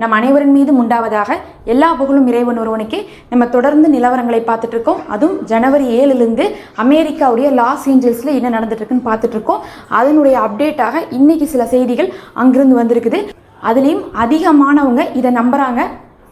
நம் அனைவரின் மீதும் உண்டாவதாக எல்லா புகழும் இறைவன் ஒருவனுக்கே. நம்ம தொடர்ந்து நிலவரங்களை பார்த்துட்டு இருக்கோம் அதுவும் ஜனவரி ஏழுலேருந்து அமெரிக்காவுடைய லாஸ் ஏஞ்சல்ஸில் என்ன நடந்துட்டு இருக்குன்னு பார்த்துட்டு இருக்கோம் அதனுடைய அப்டேட்டாக இன்னைக்கு சில செய்திகள் அங்கிருந்து வந்திருக்குது. அதுலேயும் அதிகமானவங்க இதை நம்புகிறாங்க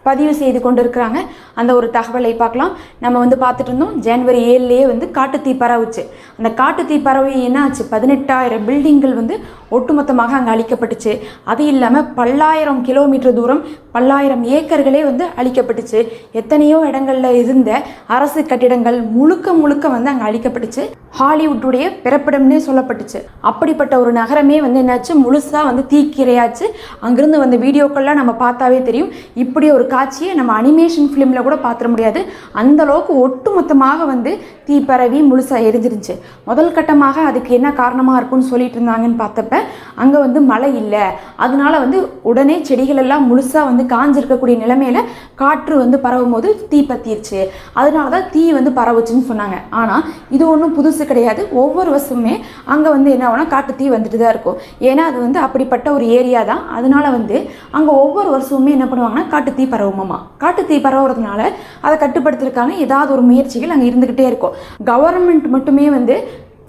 பதிவு செய்து கொண்டிருக்கிறாங்க. அந்த ஒரு தகவலை பார்க்கலாம். நம்ம வந்து பார்த்துட்டு இருந்தோம். ஜனவரி ஏழுலேயே வந்து காட்டுத்தீ பரவுச்சு. அந்த காட்டுத்தீ பரவி என்ன ஆச்சு பதினெட்டாயிரம் பில்டிங்கள் வந்து ஒட்டுமொத்தமாக அங்கே அழிக்கப்பட்டுச்சு. அது இல்லாமல் பல்லாயிரம் கிலோமீட்டர் தூரம் பல்லாயிரம் ஏக்கர்களே வந்து அழிக்கப்பட்டுச்சு. எத்தனையோ இடங்கள்ல இருந்த அரசு கட்டிடங்கள் முழுக்க முழுக்க வந்து அங்கே அழிக்கப்பட்டுச்சு. ஹாலிவுட்டுடைய பிறப்பிடம்னே சொல்லப்பட்டுச்சு. அப்படிப்பட்ட ஒரு நகரமே வந்து என்னாச்சு? முழுசாக வந்து தீக்கிரையாச்சு. அங்கேருந்து வந்த வீடியோக்கள்லாம் நம்ம பார்த்தாவே தெரியும். இப்படி ஒரு காட்சியை நம்ம அனிமேஷன் ஃபிலிமில் கூட பார்த்துட முடியாது. அந்தளவுக்கு ஒட்டுமொத்தமாக வந்து தீ பரவி முழுசாக எரிஞ்சிருந்துச்சு. முதல் கட்டமாக அதுக்கு என்ன காரணமாக இருக்கும்னு சொல்லிட்டு இருந்தாங்கன்னு பார்த்தப்ப அங்கே வந்து மழை இல்லை. அதனால வந்து உடனே செடிகள் எல்லாம் முழுசாக வந்து காஞ்சிருக்கக்கூடிய நிலைமையில் காற்று வந்து பரவும் போது தீ பத்திருச்சு. அதனால தான் தீ வந்து பரவுச்சுன்னு சொன்னாங்க. ஆனால் இது ஒன்றும் புதுசு கிடையாது. ஒவ்வொரு வருஷமுமே அங்கே வந்து என்ன ஆகும்னா காட்டு தீ வந்துட்டு தான் இருக்கும். ஏன்னா அது வந்து அப்படிப்பட்ட ஒரு ஏரியா தான். அதனால வந்து அங்கே ஒவ்வொரு வருஷமுமே என்ன பண்ணுவாங்கன்னா காட்டு தீ பரவுமாமா. காட்டு தீ பரவுறதுனால அதை கட்டுப்படுத்துறதுக்கான ஏதாவது ஒரு முயற்சிகள் அங்கே இருந்துக்கிட்டே இருக்கும். கவர்மெண்ட் மட்டுமே வந்து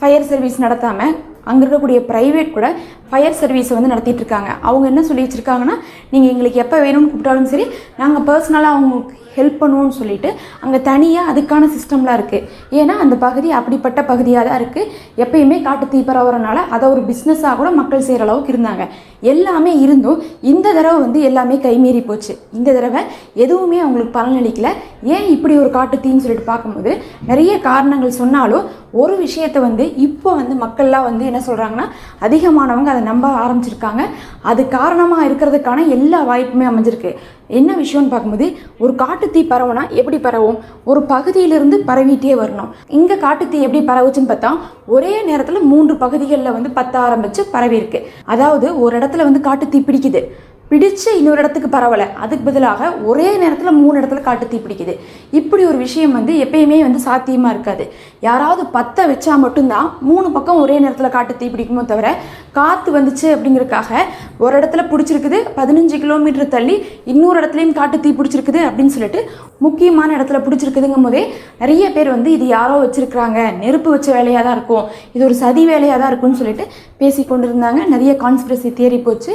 ஃபயர் சர்வீஸ் நடத்தாமல் அங்கே இருக்கக்கூடிய ப்ரைவேட் கூட ஃபயர் சர்வீஸை வந்து நடத்திட்டு இருக்காங்க அவங்க என்ன சொல்லி வச்சுருக்காங்கன்னா நீங்கள் எங்களுக்கு எப்போ வேணும்னு கூப்பிட்டாலும் சரி நாங்கள் பர்சனலாக அவங்களுக்கு ஹெல்ப் பண்ணுவோம்னு சொல்லிட்டு அங்கே தனியாக அதுக்கான சிஸ்டம்லாம் இருக்குது ஏன்னா அந்த பகுதி அப்படிப்பட்ட பகுதியாக தான் இருக்குது எப்பயுமே காட்டு தீ பரவுறனால அதை ஒரு பிஸ்னஸாக கூட மக்கள் செய்கிற அளவுக்கு இருந்தாங்க. எல்லாமே இருந்தும் இந்த தடவை வந்து எல்லாமே கைமீறி போச்சு. இந்த தடவை எதுவுமே அவங்களுக்கு பலனளிக்கல. ஏன் இப்படி ஒரு காட்டு தீன்னு சொல்லிட்டு பார்க்கும்போது நிறைய காரணங்கள் சொன்னாலும் ஒரு விஷயத்தை வந்து இப்போ வந்து மக்கள்லாம் வந்து என்ன சொல்கிறாங்கன்னா அதிகமானவங்க அதை நம்ப ஆரம்பிச்சிருக்காங்க. அது காரணமாக இருக்கிறதுக்கான எல்லா வாய்ப்புமே அமைஞ்சிருக்கு. என்ன விஷயம்னு பார்க்கும்போது ஒரு காட்டுத்தீ பரவுனா எப்படி பரவும்? ஒரு பகுதியிலிருந்து பரவிட்டே வரணும். இங்கே காட்டுத்தீ எப்படி பரவுச்சுன்னு பார்த்தா ஒரே நேரத்தில் மூன்று பகுதிகளில் வந்து பத்த ஆரம்பித்து பரவி இருக்கு அதாவது ஒரு இடத்துல வந்து காட்டுத்தீ பிடிக்குது. பிடிச்சு இன்னொரு இடத்துக்கு பரவலை. அதுக்கு பதிலாக ஒரே நேரத்தில் மூணு இடத்துல காட்டு தீ பிடிக்குது. இப்படி ஒரு விஷயம் வந்து எப்பயுமே வந்து சாத்தியமாக இருக்காது. யாராவது பற்ற வச்சா மட்டும்தான் மூணு பக்கம் ஒரே நேரத்தில் காட்டு தீ பிடிக்குமோ தவிர காற்று வந்துச்சு அப்படிங்கிறதுக்காக ஒரு இடத்துல பிடிச்சிருக்குது பதினஞ்சு கிலோமீட்டர் தள்ளி இன்னொரு இடத்துலையும் காட்டு தீ பிடிச்சிருக்குது அப்படின்னு சொல்லிட்டு முக்கியமான இடத்துல பிடிச்சிருக்குதுங்கும் போதே நிறைய பேர் வந்து இது யாரோ வச்சுருக்குறாங்க நெருப்பு வச்ச வேலையாக தான் இருக்கும் இது ஒரு சதி வேலையாக தான் இருக்கும்னு சொல்லிட்டு பேசி இருந்தாங்க நிறைய கான்ஸ்பிரசி தியரி போச்சு.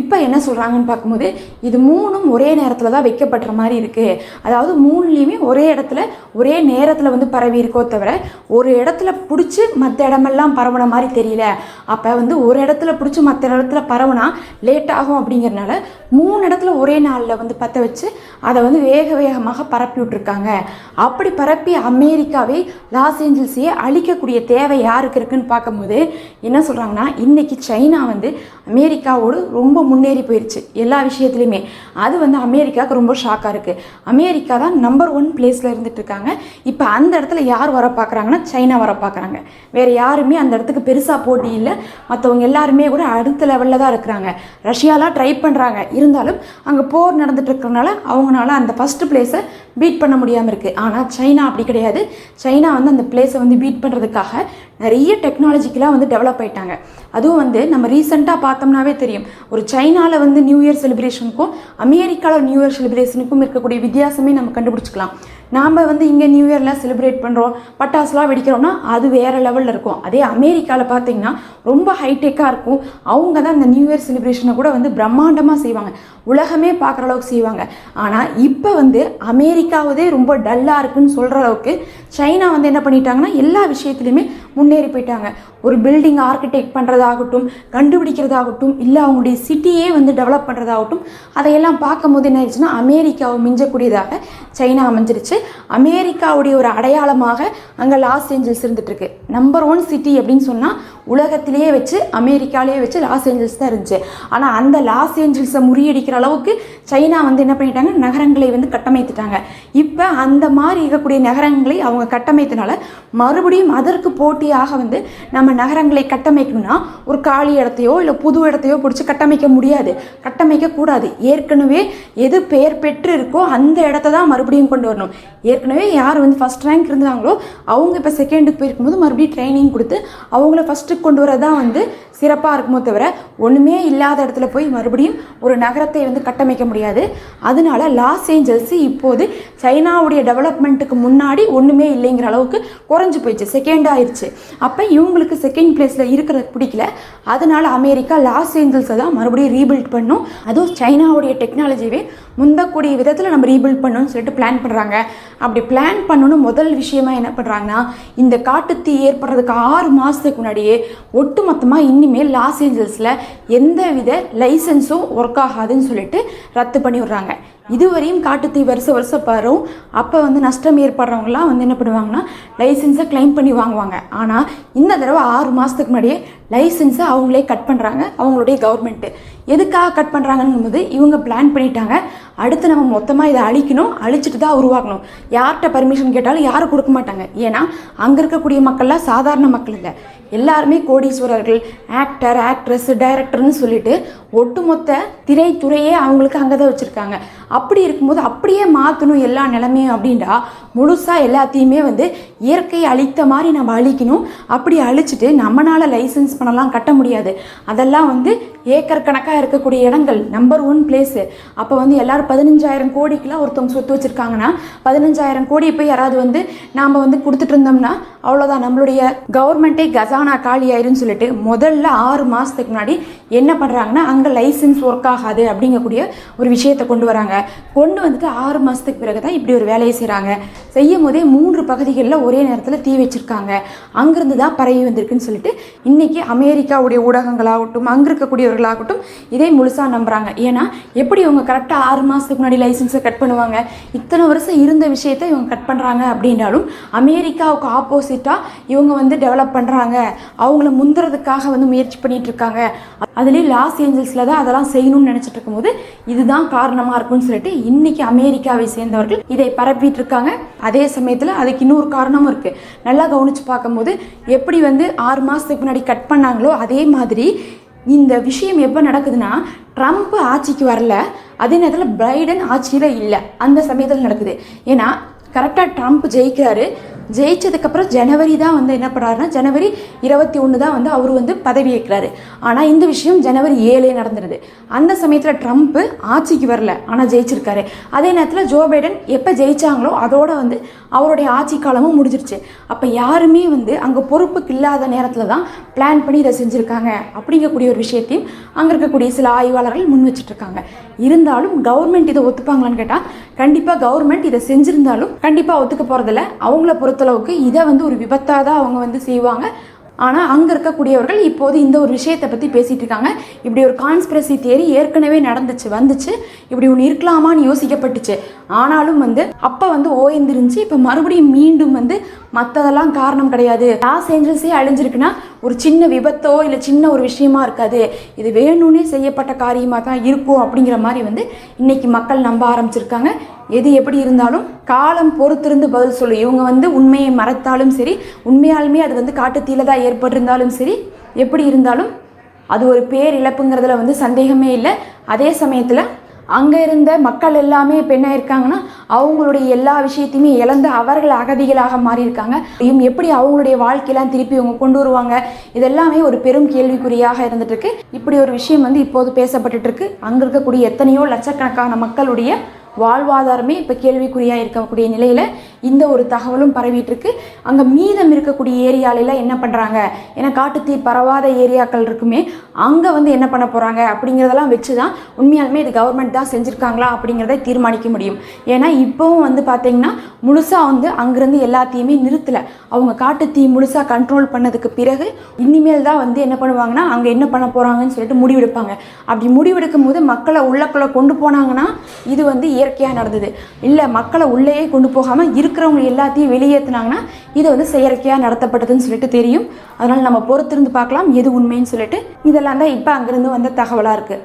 இப்போ என்ன சொல்கிறாங்க சொல்கிறாங்கன்னு பார்க்கும்போது இது மூணும் ஒரே நேரத்தில் தான் வைக்கப்படுற மாதிரி இருக்குது அதாவது மூணுலேயுமே ஒரே இடத்துல ஒரே நேரத்தில் வந்து பரவி இருக்கோ தவிர ஒரு இடத்துல பிடிச்சி மற்ற இடமெல்லாம் பரவுன மாதிரி தெரியல. அப்போ வந்து ஒரு இடத்துல பிடிச்சி மற்ற இடத்துல பரவுனா லேட் ஆகும் அப்படிங்கிறனால மூணு இடத்துல ஒரே நாளில் வந்து பற்ற வச்சு அதை வந்து வேக வேகமாக பரப்பி விட்ருக்காங்க அப்படி பரப்பி அமெரிக்காவை லாஸ் ஏஞ்சல்ஸையே அழிக்கக்கூடிய தேவை யாருக்கு இருக்குன்னு பார்க்கும்போது என்ன சொல்கிறாங்கன்னா இன்றைக்கி சைனா வந்து அமெரிக்காவோடு ரொம்ப முன்னேறி போயிடுச்சு எல்லா விஷயத்துலையுமே. அது வந்து அமெரிக்காவுக்கு ரொம்ப ஷாக்காக இருக்குது அமெரிக்கா தான் நம்பர் ஒன் பிளேஸில் இருந்துகிட்ருக்காங்க இப்போ அந்த இடத்துல யார் வர பார்க்குறாங்கன்னா சைனா வர பார்க்குறாங்க. வேறு யாருமே அந்த இடத்துக்கு பெருசாக போட்டி இல்லை. மற்றவங்க எல்லாருமே கூட அடுத்த லெவலில் தான் இருக்கிறாங்க. ரஷ்யாலாம் ட்ரை பண்ணுறாங்க இருந்தாலும் அங்கே போர் நடந்துட்டு இருக்கிறனால அவங்களால அந்த ஃபஸ்ட்டு பிளேஸை பீட் பண்ண முடியாமல் இருக்குது ஆனால் சைனா அப்படி கிடையாது. சைனா வந்து அந்த பிளேஸை வந்து பீட் பண்ணுறதுக்காக நிறைய டெக்னாலஜிக்கெலாம் வந்து டெவலப் ஆயிட்டாங்க. அதுவும் வந்து நம்ம ரீசெண்டாக பார்த்தோம்னாவே தெரியும். ஒரு சைனாவில் வந்து நியூ இயர் செலிப்ரேஷனுக்கும் அமெரிக்காவில் நியூ இயர் செலிப்ரேஷனுக்கும் இருக்கக்கூடிய வித்தியாசமே நம்ம கண்டுபிடிச்சிக்கலாம். நாம் வந்து இங்கே நியூ இயரில் செலிப்ரேட் பண்ணுறோம் பட்டாசுலாம் வெடிக்கிறோம்னா அது வேறு லெவலில் இருக்கும். அதே அமெரிக்காவில் பார்த்தீங்கன்னா ரொம்ப ஹைடெக்காக இருக்கும். அவங்க தான் அந்த நியூ இயர் செலிப்ரேஷனை கூட வந்து பிரம்மாண்டமாக செய்வாங்க. உலகமே பார்க்குற அளவுக்கு செய்வாங்க. ஆனால் இப்போ வந்து அமெரிக்கா அமெரிக்காவதே ரொம்ப டல்லாக இருக்குன்னு சொல்கிற அளவுக்கு சைனா வந்து என்ன பண்ணிட்டாங்கன்னா எல்லா விஷயத்துலையுமே முன்னேறி போயிட்டாங்க. ஒரு பில்டிங் ஆர்கிடெக்ட் பண்ணுறதாகட்டும் கண்டுபிடிக்கிறதாகட்டும் இல்லை அவங்களுடைய சிட்டியே வந்து டெவலப் பண்ணுறதாகட்டும் அதையெல்லாம் பார்க்கும்போது என்ன ஆயிடுச்சுன்னா அமெரிக்காவை மிஞ்சக்கூடியதாக சைனா அமைஞ்சிருச்சு. அமெரிக்காவுடைய ஒரு அடையாளமாக அங்கே லாஸ் ஏஞ்சல்ஸ் இருந்துகிட்ருக்கு நம்பர் ஒன் சிட்டி அப்படின்னு சொன்னால் உலகத்திலேயே வச்சு அமெரிக்காலேயே வச்சு லாஸ் ஏஞ்சல்ஸ் தான் இருந்துச்சு. ஆனால் அந்த லாஸ் ஏஞ்சல்ஸை முறியடிக்கிற அளவுக்கு சைனா வந்து என்ன பண்ணிட்டாங்க? நகரங்களை வந்து கட்டமைத்துட்டாங்க. இப்போ அந்த மாதிரி இருக்கக்கூடிய நகரங்களை அவங்க கட்டமைத்தனால மறுபடியும் அதற்கு போட்டியாக வந்து நம்ம நகரங்களை கட்டமைக்கணும்னா ஒரு காலி இடத்தையோ இல்லை புது இடத்தையோ பிடிச்சி கட்டமைக்க முடியாது. கட்டமைக்க கூடாது. ஏற்கனவே எது பெயர் பெற்று இருக்கோ அந்த இடத்த தான் மறுபடியும் கொண்டு வரணும். ஏற்கனவே யார் வந்து ஃபஸ்ட் ரேங்க் இருந்தாங்களோ அவங்க இப்போ செகண்டுக்கு போயிருக்கும்போது மறுபடியும் ட்ரைனிங் கொடுத்து அவங்கள ஃபஸ்ட்டு ஃபஸ்ட்டுக்கு கொண்டு வரதான் வந்து சிறப்பாக இருக்குமோ தவிர ஒன்றுமே இல்லாத இடத்துல போய் மறுபடியும் ஒரு நகரத்தை வந்து கட்டமைக்க முடியாது. அதனால லாஸ் ஏஞ்சல்ஸ் இப்போது சைனாவுடைய டெவலப்மெண்ட்டுக்கு முன்னாடி ஒன்றுமே இல்லைங்கிற அளவுக்கு குறைஞ்சி போயிடுச்சு. செகண்ட் ஆயிடுச்சு அப்போ இவங்களுக்கு செகண்ட் பிளேஸில் இருக்கிறது பிடிக்கல. அதனால் அமெரிக்கா லாஸ் ஏஞ்சல்ஸை தான் மறுபடியும் ரீபில்ட் பண்ணும். அதுவும் சைனாவுடைய டெக்னாலஜியவே முந்தக்கூடிய விதத்தில் நம்ம ரீபில்ட் பண்ணணும்னு சொல்லிட்டு பிளான் பண்ணுறாங்க அப்படி பிளான் பண்ணணும் முதல் விஷயமா என்ன பண்ணுறாங்கன்னா இந்த காட்டுத்தீ ஏற்படுறதுக்கு ஆறு மாதத்துக்கு முன்னாடியே ஒட்டுமொத்தமாக இனிமேல் லாஸ் ஏஞ்சல்ஸில் எந்த வித லைசன்ஸும் ஒர்க் ஆகாதுன்னு சொல்லிட்டு ரத்து பண்ணி விடுறாங்க. இதுவரையும் காட்டுத்தீ வருஷம் வருஷம் பாரும். அப்போ வந்து நஷ்டம் ஏற்படுறவங்களாம் வந்து என்ன பண்ணுவாங்கன்னா லைசன்ஸை க்ளைம் பண்ணி வாங்குவாங்க. ஆனால் இந்த தடவை ஆறு மாதத்துக்கு முன்னாடியே லைசன்ஸை அவங்களே கட் பண்ணுறாங்க அவங்களுடைய கவர்மெண்ட்டு எதுக்காக கட் பண்ணுறாங்கன்னு போது இவங்க பிளான் பண்ணிட்டாங்க. அடுத்து நம்ம மொத்தமாக இதை அழிக்கணும் அழிச்சிட்டு தான் உருவாக்கணும். யார்கிட்ட பர்மிஷன் கேட்டாலும் யாரும் கொடுக்க மாட்டாங்க. ஏன்னா அங்கே இருக்கக்கூடிய மக்கள்லாம் சாதாரண மக்கள் இல்லை. எல்லாருமே கோடீஸ்வரர்கள் ஆக்டர் ஆக்ட்ரஸ் டைரக்டர்னு சொல்லிட்டு ஒட்டுமொத்த திரைத்துறையே அவங்களுக்கு அங்கே தான் வச்சுருக்காங்க. அப்படி இருக்கும்போது அப்படியே மாற்றணும் எல்லா நிலைமையும் அப்படின்றா முழுசாக எல்லாத்தையுமே வந்து இயற்கையை அழித்த மாதிரி நம்ம அழிக்கணும். அப்படி அழிச்சிட்டு நம்மளால் லைசன்ஸ் பண்ணலாம் கட்ட முடியாது. அதெல்லாம் வந்து ஏக்கர் கணக்காக இருக்கக்கூடிய இடங்கள் நம்பர் ஒன் பிளேஸு அப்போ வந்து எல்லாரும் பதினஞ்சாயிரம் கோடிக்கெலாம் ஒருத்தவங்க சொத்து வச்சுருக்காங்கன்னா பதினஞ்சாயிரம் கோடி போய் யாராவது வந்து நாம் வந்து கொடுத்துட்டு இருந்தோம்னா அவ்வளோதான் நம்மளுடைய கவர்மெண்ட்டே கசான காலி காலியாயிருன்னு சொல்லிட்டு முதல்ல ஆறு மாதத்துக்கு முன்னாடி என்ன பண்ணுறாங்கன்னா அங்கே லைசன்ஸ் ஒர்க் ஆகாது அப்படிங்கக்கூடிய ஒரு விஷயத்தை கொண்டு வராங்க. கொண்டு வந்துட்டு ஆறு மாதத்துக்கு பிறகு தான் இப்படி ஒரு வேலையை செய்கிறாங்க செய்யும் போதே மூன்று பகுதிகளில் ஒரே நேரத்தில் தீ வச்சுருக்காங்க. அங்கேருந்து தான் பரவி வந்திருக்குன்னு சொல்லிட்டு இன்றைக்கி அமெரிக்காவுடைய ஊடகங்களாகட்டும் அங்கே இருக்கக்கூடியவர்களாகட்டும் இதே முழுசாக நம்புகிறாங்க ஏன்னா எப்படி இவங்க கரெக்டாக ஆறு மாதத்துக்கு முன்னாடி லைசன்ஸை கட் பண்ணுவாங்க? இத்தனை வருஷம் இருந்த விஷயத்தை இவங்க கட் பண்ணுறாங்க அப்படின்னாலும் அமெரிக்காவுக்கு ஆப்போசிட்டாக இவங்க வந்து டெவலப் பண்ணுறாங்க அவங்கள முந்துறதுக்காக வந்து முயற்சி பண்ணிட்டு இருக்காங்க அதுலேயும் லாஸ் ஏஞ்சல்ஸில் தான் அதெல்லாம் செய்யணும்னு நினச்சிட்டு இருக்கும்போது இதுதான் காரணமாக இருக்கும்னு சொல்லிட்டு இன்னைக்கு அமெரிக்காவை சேர்ந்தவர்கள் இதை பரப்பிட்டு இருக்காங்க அதே சமயத்தில் அதுக்கு இன்னொரு காரணமும் இருக்குது நல்லா கவனித்து பார்க்கும்போது எப்படி வந்து ஆறு மாதத்துக்கு முன்னாடி கட் பண்ணாங்களோ அதே மாதிரி இந்த விஷயம் எப்போ நடக்குதுன்னா ட்ரம்ப் ஆட்சிக்கு வரல. அதே நேரத்தில் பைடன் ஆட்சியில் இல்லை. அந்த சமயத்தில் நடக்குது. ஏன்னா கரெக்டாக ட்ரம்ப் ஜெயிக்கிறாரு. ஜெயிச்சதுக்கப்புறம் ஜனவரி தான் வந்து என்ன பண்ணுறாருன்னா ஜனவரி இருபத்தி ஒன்று தான் வந்து அவர் வந்து பதவி ஏற்கிறாரு. ஆனால் இந்த விஷயம் ஜனவரி ஏழே நடந்துருது. அந்த சமயத்தில் ட்ரம்ப் ஆட்சிக்கு வரல ஆனால் ஜெயிச்சிருக்காரு. அதே நேரத்தில் ஜோ பைடன் எப்போ ஜெயிச்சாங்களோ அதோட வந்து அவருடைய ஆட்சி காலமும் முடிஞ்சிருச்சு. அப்போ யாருமே வந்து அங்கே பொறுப்புக்கு இல்லாத நேரத்தில் தான் பிளான் பண்ணி இதை செஞ்சுருக்காங்க அப்படிங்கக்கூடிய ஒரு விஷயத்தையும் அங்கே இருக்கக்கூடிய சில ஆய்வாளர்கள் முன் வச்சுட்ருக்காங்க. இருந்தாலும் கவர்மெண்ட் இதை ஒத்துப்பாங்களான்னு கேட்டால் கண்டிப்பாக கவர்மெண்ட் இதை செஞ்சிருந்தாலும் கண்டிப்பாக ஒத்துக்க போகிறதில்ல அவங்கள பொறுத்தளவுக்கு இதை வந்து ஒரு விபத்தாக தான் அவங்க வந்து செய்வாங்க. ஆனால் அங்கே இருக்கக்கூடியவர்கள் இப்போது இந்த ஒரு விஷயத்தை பற்றி பேசிகிட்டு இருக்காங்க. இப்படி ஒரு கான்ஸ்பிரசி தேரி ஏற்கனவே நடந்துச்சு வந்துச்சு. இப்படி ஒன்று இருக்கலாமான்னு யோசிக்கப்பட்டுச்சு. ஆனாலும் வந்து அப்போ வந்து ஓய்ந்துருந்துச்சு இப்போ மறுபடியும் மீண்டும் வந்து மற்றதெல்லாம் காரணம் கிடையாது. லாஸ் ஏஞ்சல்ஸே அழிஞ்சிருக்குன்னா ஒரு சின்ன விபத்தோ இல்லை சின்ன ஒரு விஷயமா இருக்காது. இது வேணும்னே செய்யப்பட்ட காரியமாக தான் இருக்கும் அப்படிங்கிற மாதிரி வந்து இன்றைக்கி மக்கள் நம்ப ஆரம்பிச்சிருக்காங்க. எது எப்படி இருந்தாலும் காலம் பொறுத்திருந்து பதில் சொல்லும் இவங்க வந்து உண்மையை மறைத்தாலும் சரி உண்மையாலுமே அது வந்து காட்டுத்தீலதாக ஏற்பட்டிருந்தாலும் சரி எப்படி இருந்தாலும் அது ஒரு பேர் இழப்புங்கிறதுல வந்து சந்தேகமே இல்லை. அதே சமயத்தில் அங்கே இருந்த மக்கள் எல்லாமே இப்போ என்ன இருக்காங்கன்னா அவங்களுடைய எல்லா விஷயத்தையுமே இழந்து அவர்கள் அகதிகளாக மாறியிருக்காங்க. இவங்க எப்படி அவங்களுடைய வாழ்க்கையெல்லாம் திருப்பி இவங்க கொண்டு வருவாங்க? இதெல்லாமே ஒரு பெரும் கேள்விக்குறியாக இருந்துட்டு இருக்கு இப்படி ஒரு விஷயம் வந்து இப்போது பேசப்பட்டுட்டு இருக்கு அங்கே இருக்கக்கூடிய எத்தனையோ லட்சக்கணக்கான மக்களுடைய வாழ்வாதாரமே இப்போ கேள்விக்குறியாக இருக்கக்கூடிய நிலையில் இந்த ஒரு தகவலும் பரவிட்டுருக்கு. அங்கே மீதம் இருக்கக்கூடிய ஏரியாலெல்லாம் என்ன பண்ணுறாங்க ஏன்னா காட்டுத்தீ பரவாத ஏரியாக்கள் இருக்குமே அங்கே வந்து என்ன பண்ண போகிறாங்க அப்படிங்கிறதெல்லாம் வச்சு தான் உண்மையாலுமே இது கவர்மெண்ட் தான் செஞ்சுருக்காங்களா அப்படிங்கிறத தீர்மானிக்க முடியும். ஏன்னா இப்போவும் வந்து பார்த்தீங்கன்னா முழுசாக வந்து அங்கேருந்து எல்லாத்தையுமே நிறுத்தலை. அவங்க காட்டுத்தீ முழுசாக கண்ட்ரோல் பண்ணதுக்கு பிறகு இனிமேல் தான் வந்து என்ன பண்ணுவாங்கன்னா அங்கே என்ன பண்ண போகிறாங்கன்னு சொல்லிட்டு முடிவெடுப்பாங்க. அப்படி முடிவெடுக்கும் போது மக்களை உள்ளக்குள்ளே கொண்டு போனாங்கன்னா இது வந்து செயற்கையாக நடந்தது. இல்லை மக்களை உள்ளேயே கொண்டு போகாமல் இருக்கிறவங்க எல்லாத்தையும் வெளியேற்றினாங்கன்னா இது வந்து செயற்கையாக நடத்தப்பட்டதுன்னு சொல்லிட்டு தெரியும். அதனால் நம்ம பொறுத்திருந்து பார்க்கலாம் எது உண்மைன்னு சொல்லிட்டு. இதெல்லாம் தான் இப்போ அங்கேருந்து வந்த தகவலாக இருக்குது